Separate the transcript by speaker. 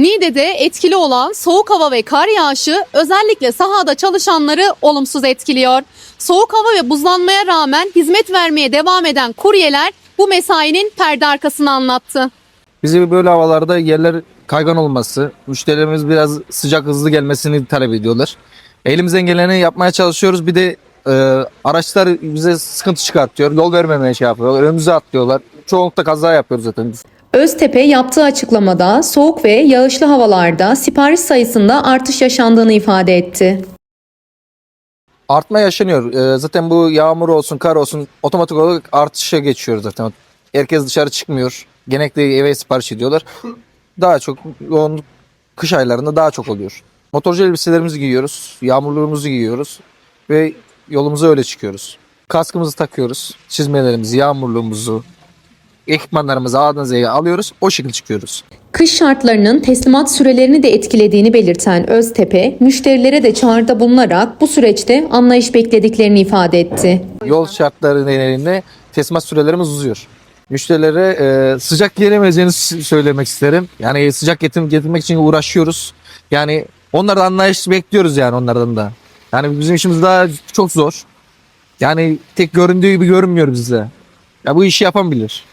Speaker 1: Niğde'de etkili olan soğuk hava ve kar yağışı özellikle sahada çalışanları olumsuz etkiliyor. Soğuk hava ve buzlanmaya rağmen hizmet vermeye devam eden kuryeler bu mesainin perde arkasını anlattı.
Speaker 2: Bizi böyle havalarda yerler kaygan olması, müşterilerimiz biraz sıcak hızlı gelmesini talep ediyorlar. Elimizden geleni yapmaya çalışıyoruz. Bir de e, araçlar bize sıkıntı çıkartıyor. Yol vermemeye şey yapıyorlar. Önümüze atlıyorlar. Çoğunlukla kaza yapıyoruz zaten.
Speaker 3: Öztepe yaptığı açıklamada soğuk ve yağışlı havalarda sipariş sayısında artış yaşandığını ifade etti.
Speaker 2: Artma yaşanıyor. E, zaten bu yağmur olsun, kar olsun otomatik olarak artışa geçiyor zaten. Herkes dışarı çıkmıyor. Genellikle eve sipariş ediyorlar. Daha çok yoğunluk kış aylarında daha çok oluyor. Motorcu elbiselerimizi giyiyoruz, yağmurluğumuzu giyiyoruz ve yolumuza öyle çıkıyoruz. Kaskımızı takıyoruz, çizmelerimizi, yağmurluğumuzu, ekipmanlarımızı A'dan Z'ye alıyoruz, o şekilde çıkıyoruz.
Speaker 3: Kış şartlarının teslimat sürelerini de etkilediğini belirten Öztepe, müşterilere de çağrıda bulunarak bu süreçte anlayış beklediklerini ifade etti.
Speaker 2: Yol şartları nedeniyle teslimat sürelerimiz uzuyor. Müşterilere e, sıcak gelemeyeceğini söylemek isterim. Yani sıcak getir getirmek için uğraşıyoruz. Yani onlardan anlayış bekliyoruz yani onlardan da. Yani bizim işimiz daha çok zor. Yani tek göründüğü gibi görünmüyor bize. Ya bu işi yapan bilir.